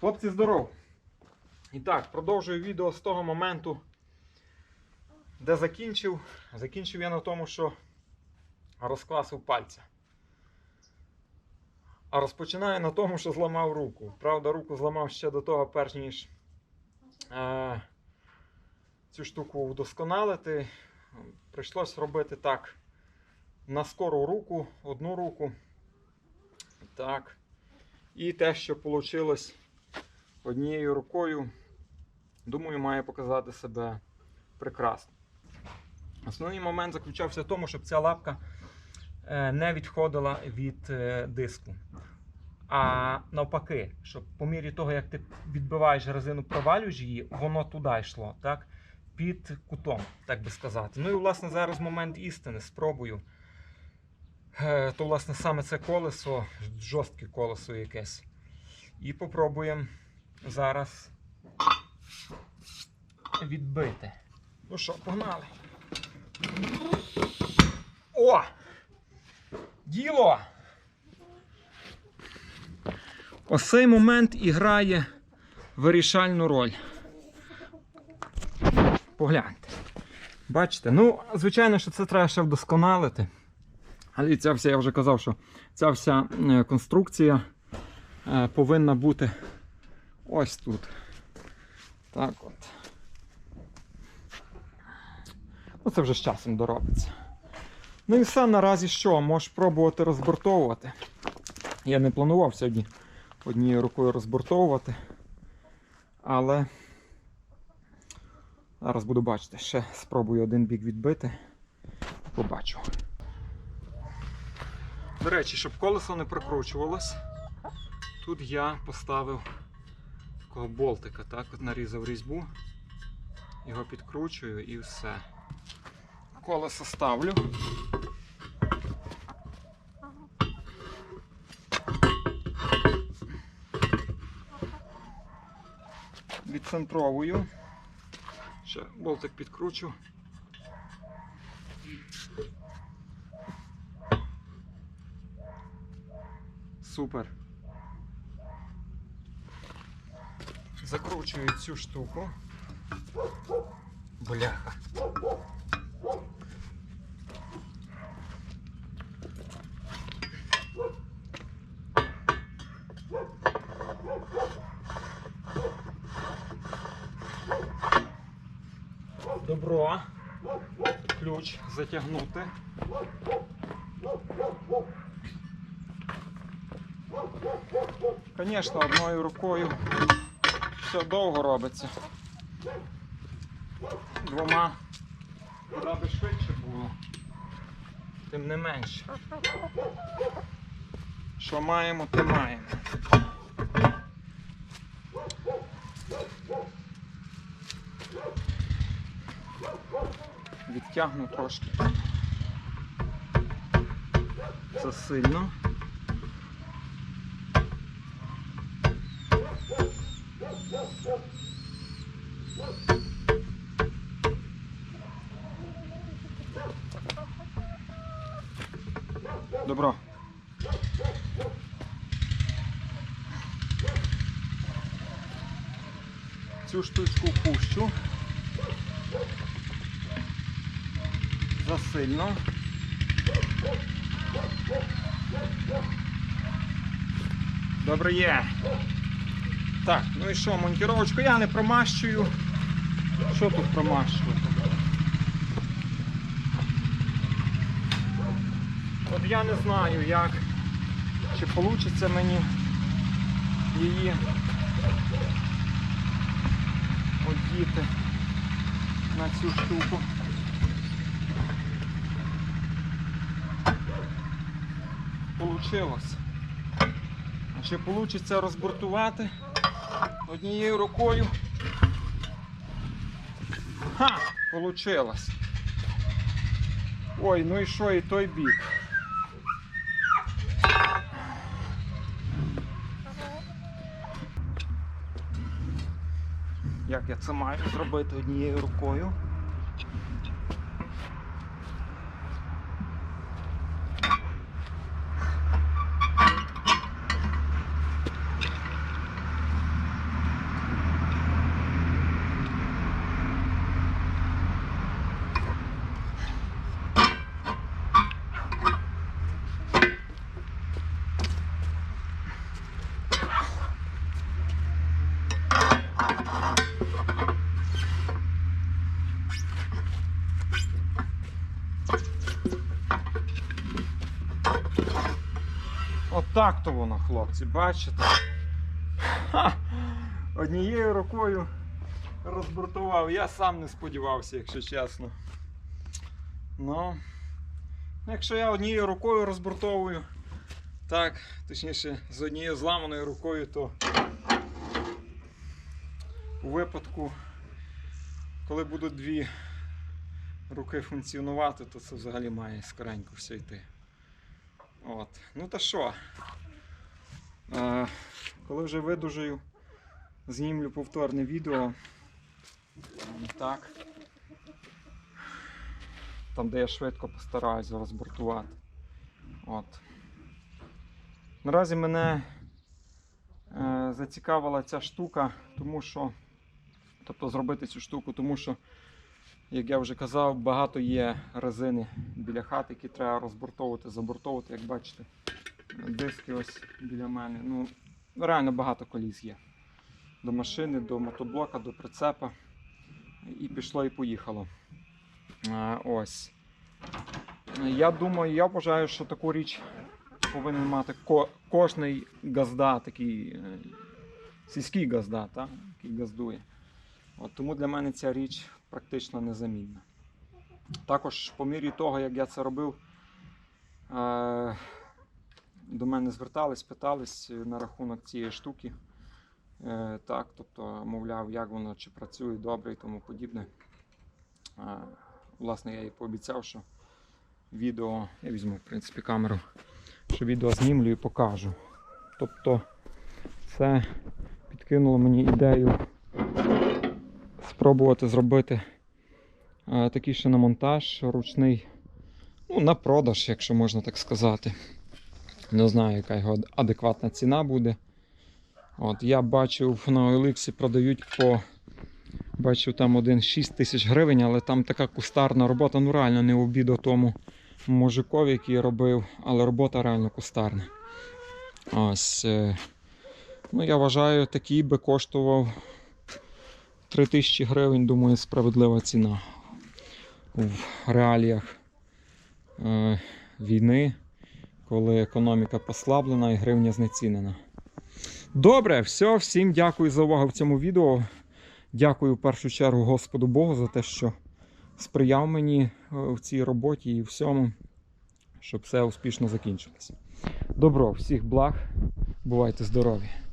Хлопці, здоров! І так, продовжую відео з того моменту, де закінчив. Закінчив я на тому, що розкласив пальця. А розпочинаю на тому, що зламав руку. Правда, руку зламав ще до того, перш ніж е, цю штуку вдосконалити. Прийшлось робити так на скору руку, одну руку. Так. І те, що вийшло однією рукою, думаю, має показати себе прекрасно. Основний момент заключався в тому, щоб ця лапка е, не відходила від е, диску. А навпаки, щоб по мірі того, як ти відбиваєш резину, провалюєш її, воно туди йшло, так? Під кутом, так би сказати. Ну і власне зараз момент істини. Спробую. Е, То, власне, саме це колесо, жорстке колесо якесь. І попробуємо зараз відбити. Ну що, погнали. О! Діло! Ось цей момент і грає вирішальну роль. Погляньте. Бачите? Ну, звичайно, що це треба ще вдосконалити. Але ця вся, я вже казав, що ця вся е, конструкція е, повинна бути ось тут. Так от. Ну, це вже з часом доробиться. Ну і все наразі що? Можеш пробувати розбортовувати. Я не планував сьогодні однією рукою розбортовувати. Але зараз буду бачити, ще спробую один бік відбити. Побачу. До речі, щоб колесо не прокручувалось, тут я поставив такого болтика, так, от нарізав різьбу, його підкручую і все. Колесо ставлю. Відцентровую. Ще болтик підкручу. Супер. Закручую цю штуку. Бляха. Добро. Ключ затягнути. Звісно, одною рукою все довго робиться. Двома куди би швидше було. Тим не менше. Що маємо, те маємо. Відтягну трошки. Засильно. Добро. Цю штучку пущу. Засильно. Добре є. Так, ну і що, монтіровочку я не промащую. Що тут промащувати? От я не знаю, як, чи вийде мені її одіти на цю штуку. Получилось. Чи вийде розбортувати однією рукою? Ха! Получилось. Ой, ну і що, і той бік. Як я це маю зробити однією рукою? Отак то воно, хлопці, бачите? Однією рукою розбуртував. Я сам не сподівався, якщо чесно. Ну, якщо я однією рукою розбуртовую, так, точніше, з однією зламаною рукою, то у випадку, коли будуть дві руки функціонувати, то це взагалі має скоренько все йти. От. Ну та що? Е, коли вже видужаю, знімлю повторне відео. Так. Там, де я швидко постараюся розбортувати. От. Наразі мене е, зацікавила ця штука, тому що. Тобто зробити цю штуку, тому що, як я вже казав, багато є резини біля хати, які треба розбортовувати, забортовувати, як бачите. Диски ось біля мене. Ну, реально багато коліс є. До машини, до мотоблока, до прицепа. І пішло і поїхало. Ось. Я думаю, я вважаю, що таку річ повинен мати ко- кожний газда, такий е, сільський газда, та, який газдує. От, тому для мене ця річ практично незамінна. Також по мірі того, як я це робив, е, до мене звертались, питались на рахунок цієї штуки. Е, так, тобто, мовляв, як воно чи працює добре і тому подібне. Е, власне, я їй пообіцяв, що відео, я візьму, в принципі, камеру, що відео знімлю і покажу. Тобто, це підкинуло мені ідею спробувати зробити е, такий ще на монтаж ручний, ну, на продаж, якщо можна так сказати. Не знаю, яка його адекватна ціна буде. От, я бачив на OLX продають по. Бачив там один 6 тисяч гривень, але там така кустарна робота, ну реально не обіду тому мужикові, який робив, але робота реально кустарна. Ось. е, Ну, я вважаю, такий би коштував 3 тисячі гривень, думаю, справедлива ціна в реаліях е, війни, коли економіка послаблена і гривня знецінена. Добре, все, всім дякую за увагу в цьому відео. Дякую в першу чергу Господу Богу за те, що сприяв мені е, в цій роботі і всьому, щоб все успішно закінчилося. Добро, всіх благ, бувайте здорові!